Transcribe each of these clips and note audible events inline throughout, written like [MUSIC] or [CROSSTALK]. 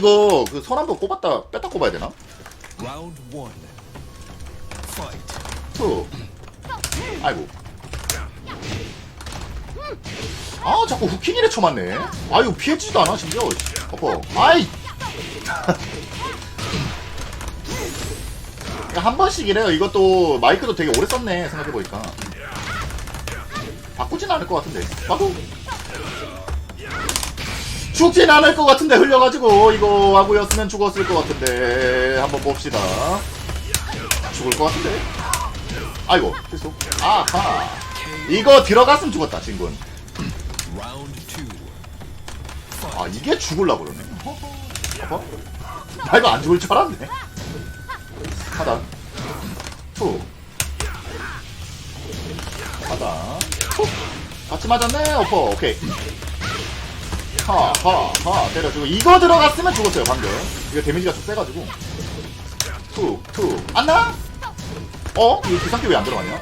이거 그 선 한번 꼽았다 뺐다 꼽아야 되나? 투 아이고. 아 자꾸 후킹이래 쳐맞네. 아유 피해지지도 않아 심지어. 어퍼 아이! [LAUGHS] 한 번씩이래요 이것도 마이크도 되게 오래 썼네 생각해 보니까. 바꾸진 않을 것 같은데. 바꾸 죽진 않을 것 같은데 흘려가지고 이거 하고였으면 죽었을 것 같은데. 한번 봅시다. 죽을 것 같은데? 아이고 실수 아하. 이거 들어갔으면 죽었다 친구는. 아 이게 죽을라 그러네. 아파? 나 이거 안 죽을 줄 알았네. 하단 투. 하단 툭 같이 맞았네 어퍼. 오케이 하 하 하 때려주고 이거 들어갔으면 죽었어요 방금 이거 데미지가 좀 세가지고 툭 툭 안나? 어? 이거 기상기 왜안 들어갔냐?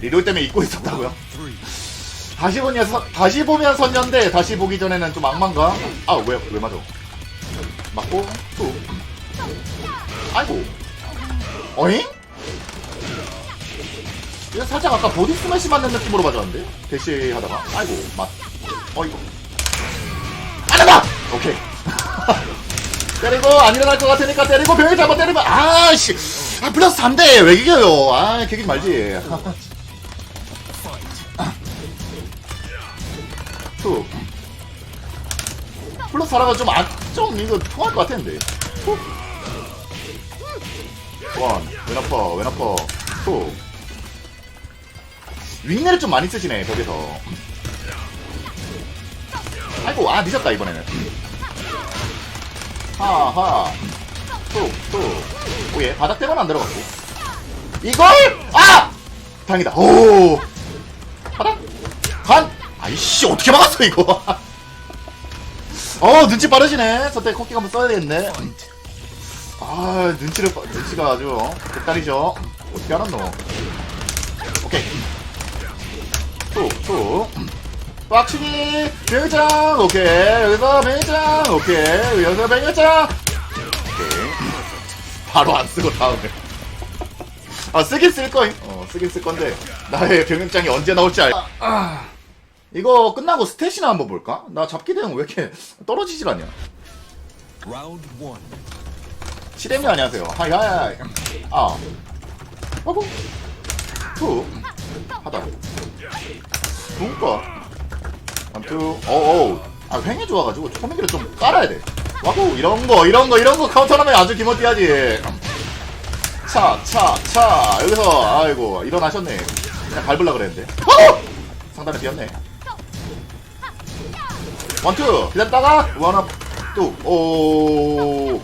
리롤 때문에 잊고 있었다고요? 다시 보면 선, 다시 보면 선녀인데 다시 보기 전에는 좀 악만가? 아왜왜 맞아? 맞고 툭. 아이고. 어잉? 이거 살짝 아까 보디 스매시 맞는 느낌으로 맞았는데 대시하다가 아이고 맞. 어이구. 안 한다. 오케이. [LAUGHS] 때리고 안 일어날 것 같으니까 때리고 병이 잡아 때리면 아씨. 아 플러스 3대. 왜 이겨요? 아 개기지 말지. [LAUGHS] 투. 플러스 하라가 좀, 안, 좀 이거 통할 것 투. 원, 왼아퍼, 왼아퍼, 투. 윙내를 좀 많이 쓰시네, 벽에서 아이고, 아, 늦었다, 이번에는. 하하. 투, 투 오예, 바닥 때문에 안 들어갔고. 이걸! 아! 다행이다, 오! 바닥? 간! 아이씨 어떻게 막았어 이거? [LAUGHS] 어 눈치 빠르시네. 저때 코끼 한번 써야 되겠네. 아 눈치를 빠- 눈치가 아주 극단이죠. 어떻게 알았노? 오케이. 툭툭 빡치기 병장 오케이 여기서 병장 오케이 여기서 병장 오케이 바로 안 쓰고 다음에 아 쓰긴 쓸 거임 어 쓰긴 쓸 건데 나의 병장이 언제 나올지 알 아. 이거 끝나고 스탯이나 한번 볼까? 나 잡기 대응 왜 이렇게 떨어지질 않냐? 시렘이 안녕하세요. 하이 하이. 아. 하고. 투. 하다. 뭔가. 원투. 어어. 아 횡이 좋아가지고 초미기를 좀 깔아야 돼. 와고 이런 거 이런 거 이런 거 카운터하면 아주 기모띠하지. 차, 차, 차. 여기서 아이고 일어나셨네. 그냥 밟으려 그랬는데. 어! 상단에 비었네. 원투 기다렸다가 원업 뚝오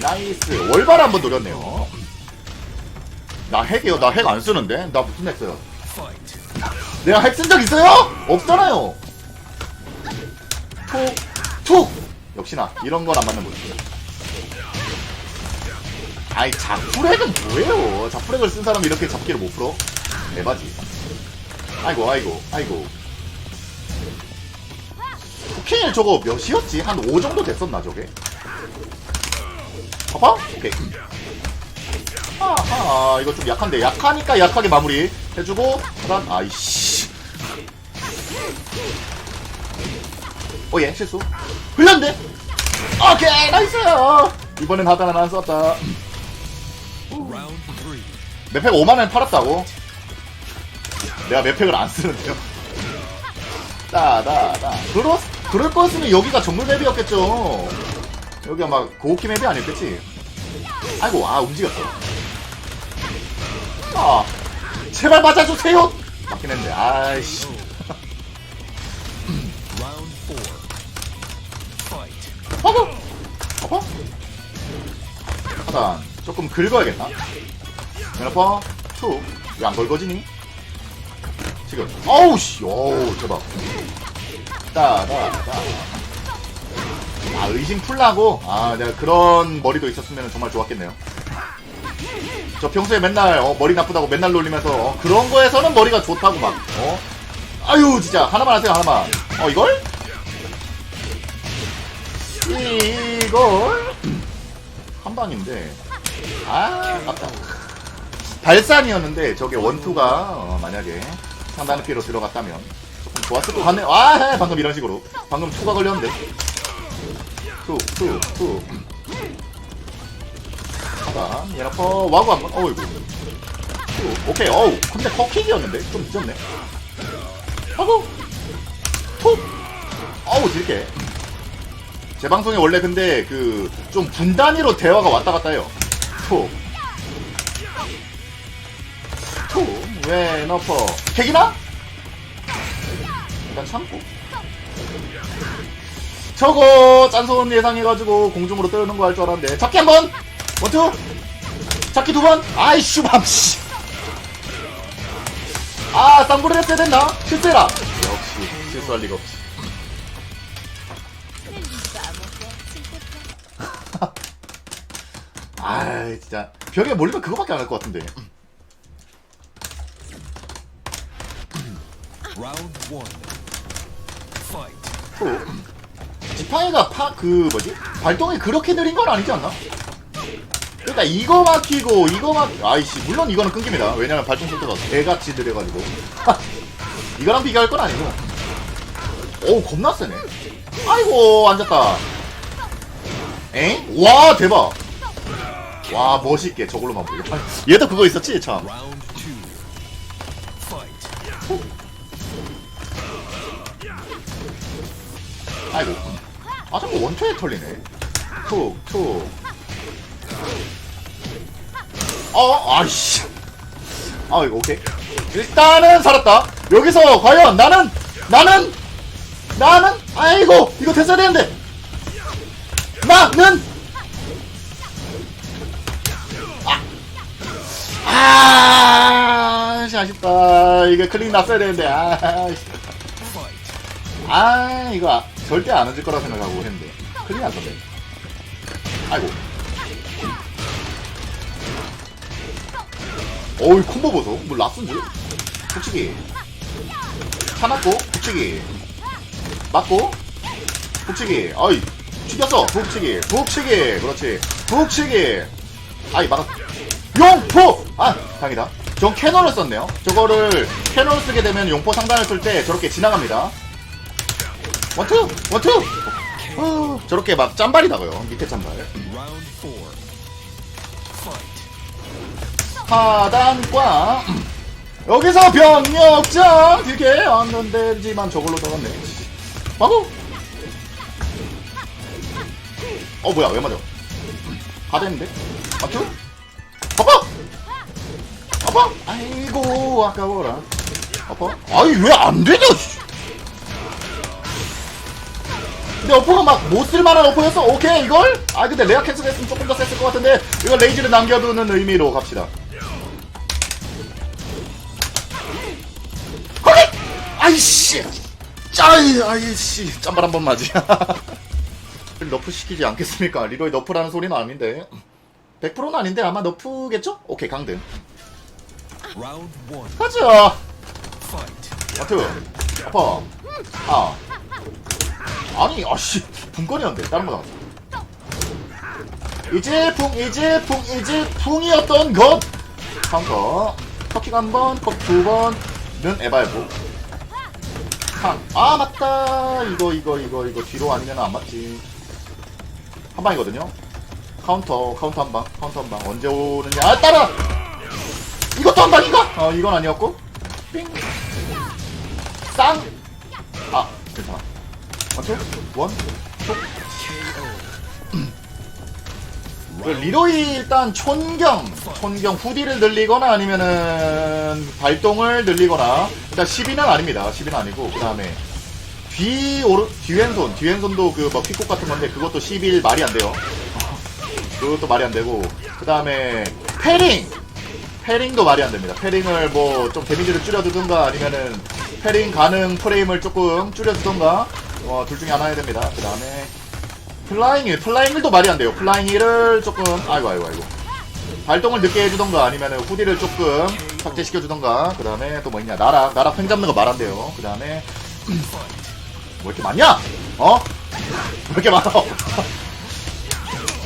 나이스 월발 한번 노렸네요 나 핵이요 나 핵 안 쓰는데 나 무슨 핵 써요. 내가 핵 쓴 적 있어요? 없잖아요 툭 툭 역시나 이런 건안 맞는 거지 아이 잡풀핵은 뭐예요? 잡풀핵을 쓴 사람이 이렇게 잡기를 못 풀어? 에바지 아이고 아이고 아이고. 쿠킹 저거 몇이었지? 한 5 정도 됐었나 저게? 봐봐? 오케이. 아하 이거 좀 약한데. 약하니까 약하게 마무리 해주고 하단 아이씨 오예 실수. 흘렸는데 오케이 나이스! 이번엔 하단 하나 썼다. 맵팩 5만원 팔았다고? 내가 맵팩을 안 쓰는데요? 따다다 그러, 그럴 거였으면 여기가 정글 맵이었겠죠. 여기가 막 고오키 맵이 아니었겠지. 아이고 아 움직였어. 아 제발 맞아주세요! 맞긴 했는데 아이씨 하단 조금 긁어야겠나 연어퍼 툭왜 안 걸거지니? 지금. 어우 씨. 어우 대박. 따다다 아 의심 풀라고? 아 내가 그런 머리도 있었으면 정말 좋았겠네요. 저 평소에 맨날 어, 머리 나쁘다고 맨날 놀리면서 어, 그런 거에서는 머리가 좋다고 막 어? 아유 진짜. 하나만 하세요 하나만. 어 이걸? 이 이걸 한 방인데. 아 아깝다. 발산이었는데 저게 원투가 어, 만약에 상단의 피로 들어갔다면 조금 좋았을 것 같네. 아 방금 이런 식으로. 방금 투가 걸렸는데. 투투투. 하단 얘라퍼 와구 한번. 어이구 투 오케이. 어우 근데 퍼킥이었는데. 좀 늦었네. 하고. 톡. 어우 딜게 제 방송에 원래 근데 그 좀 분단위로 대화가 왔다 갔다 해요. 톡. 톡. 왜 너퍼. 핵이나? 일단 참고. 저거 짠손 예상해가지고 공중으로 뜨는 거 할 줄 알았는데 잡기 한 번. 원투. 잡기 두 번. 아이 슈밤 씨. 아 쌍구를 했어야 됐나? 실수해라. 역시 실수할 리가 없지. 아 진짜. 벽에 몰리면 그거밖에 안 할 것 같은데. 지팡이가 파 그 뭐지? 발동이 그렇게 느린 건 아니지 않나? 그러니까 이거 막히고 이거 막 아이씨 물론 이거는 끊깁니다. 왜냐면 발동 속도가 개같이 느려가지고. [LAUGHS] 이거랑 비교할 건 아니고. 어우 겁나 세네. 아이고 앉았다. 엥? 와 대박 와 멋있게 저걸로만 보여 얘도 그거 있었지 참. 아이고. 아, 자꾸 원초에 털리네. 툭, 툭. 어, 아이씨. 아, 이거 오케이. 일단은 살았다. 여기서 과연 나는, 나는, 나는, 아이고, 이거 됐어야 되는데. 나는, 아, 아쉽다. 이게 클릭 났어야 되는데, 아. 아 이거 아- 절대 안 얹을 거라 생각하고 했는데. 큰일 났던데 아이고. 어이 콤보 보소. 뭐 라스인 줄 북치기 차맞고 북치기 맞고 북치기 어이 죽였어. 북치기 북치기. 그렇지. 북치기. 아이 막았 용포! 아 다행이다. 전 캐논을 썼네요. 저거를 캐논을 쓰게 되면 용포 상단을 쓸 때 저렇게 지나갑니다. 원투! 원투! 어, 저렇게 막 짬발이 나가요. 밑에. Fight. 하단과 여기서 병력장 되게 안 되지만 저걸로 들어갔네. 바보! 어 뭐야 왜 맞아? 다 됐는데? 맞죠? 아빠 아이고 아까워라 아빠 아이 왜안 되냐 씨. 근데 어퍼가 막 못 쓸만한 어퍼였어 오케이 이걸? 아 근데 레아 캔슬 했으면 조금 더 셌을 것 같은데 이걸 레이지를 남겨두는 의미로 갑시다 거기! 아이씨! 짜이, 아이씨. 짬발 한 번 맞이. [LAUGHS] 너프 시키지 않겠습니까? 리로이 너프라는 소리는 아닌데. 100%는 아닌데 아마 너프겠죠? 오케이, 강등. 가자! 아트. 아파. 아. 아니, 아씨. 분건이었는데. 다른 거 나왔어. 이제 풍, 이제 풍, 이제 풍이었던 것! 카운터. 터킥 한 번, 컵두 번은 에바이브. 한. 아, 맞다. 이거, 이거, 이거, 이거. 뒤로 아니면 안 맞지. 한 방이거든요. 카운터, 카운터 한 방, 카운터 한 방. 언제 오느냐. 아, 따라! 이것도 한 방인가? 어, 이건 아니었고. 삥. 쌍! 아, 괜찮아. 원투? 원? 톡. 그 리로이 일단 촌경, 촌경 후디를 늘리거나 아니면은 발동을 늘리거나 일단 10위는 아닙니다. 10위는 아니고 그 다음에 뒤 오른 뒤왼손, 뒤왼손도 그뭐 킥콕 같은 건데 그것도 11 말이 안 돼요. [LAUGHS] 그것도 말이 안 되고 그 다음에 패링, 패링도 말이 안 됩니다. 패링을 뭐 좀 데미지를 줄여두든가 아니면은 패링 가능 프레임을 조금 줄여주던가 어, 둘 중에 하나 해야 됩니다. 그 다음에 플라잉 힐, 플라잉 힐도 말이 안 돼요. 플라잉 힐을 조금, 아이고, 아이고, 아이고. 발동을 늦게 해주던가, 아니면 후디를 조금 삭제시켜주던가, 그 다음에 또 뭐 있냐, 나락, 나락 팽 잡는 거 말 안 돼요. 그 다음에, 뭐 이렇게 많냐? 어? 왜 이렇게 많아?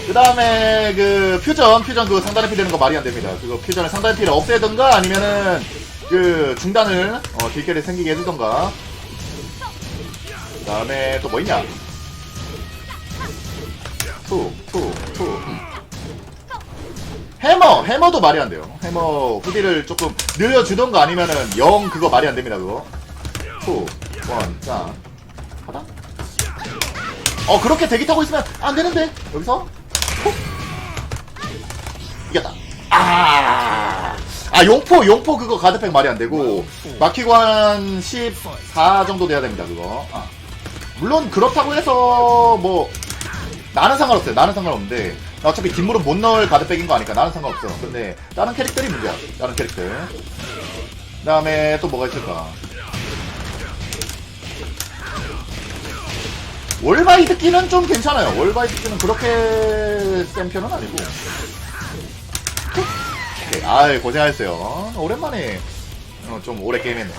그 다음에 그 퓨전, 퓨전 그 상단에 피되는 거 말이 안 됩니다. 그거 퓨전을 상단에 피를 없애든가 아니면은 그 중단을 어, 딜결이 생기게 해주던가. 그 다음에 또 뭐 있냐? 투, 투, 투. 해머, 해머도 말이 안 돼요. 해머 후디를 조금 늘려주던가 아니면은 영 그거 말이 안 됩니다. 그거. 투, 원, 짠. 하다? 어 그렇게 대기 타고 있으면 안 되는데 여기서 콕. 이겼다. 아, 아 용포 용포 그거 가드팩 말이 안 되고 한 14 정도 돼야 됩니다 그거. 아. 물론 그렇다고 해서 뭐 나는 상관없어요. 나는 상관없는데 나 어차피 뒷무릎 못 넣을 가드백인 거 아니까 나는 상관없어. 근데 다른 캐릭터이 문제야. 다른 캐릭터. 그 다음에 또 뭐가 있을까? 월바이드 끼는 좀 괜찮아요. 월바이드 끼는 그렇게 센 편은 아니고. 아이 고생하셨어요. 오랜만에 어, 좀 오래 게임했네.